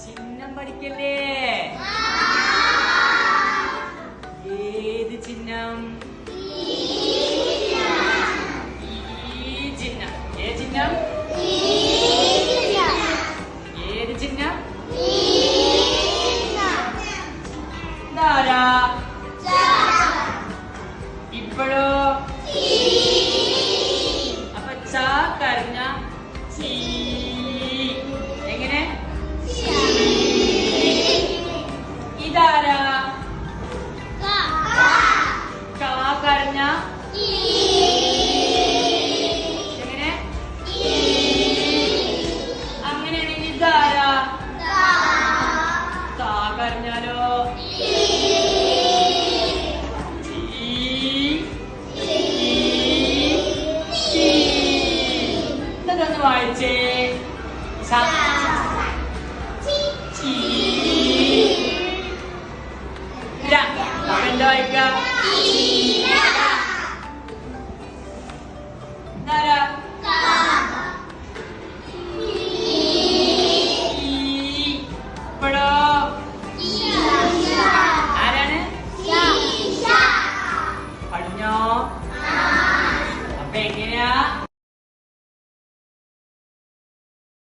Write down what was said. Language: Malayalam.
ചിഹ്നം പഠിക്കല്ലേ? ഏത് ചിഹ്നം? ഈ ചിഹ്നം. ഏത് ചിഹ്നം? ഏത് ചിഹ്നം? ഇതാരാ? ഇപ്പോഴോ? എങ്ങനെ? ഇതാരാ? കരഞ്ഞ എങ്ങനെ? അങ്ങനെയാണെങ്കിൽ ഇതാരാ? താ കരഞ്ഞാലോ 再来一次三七一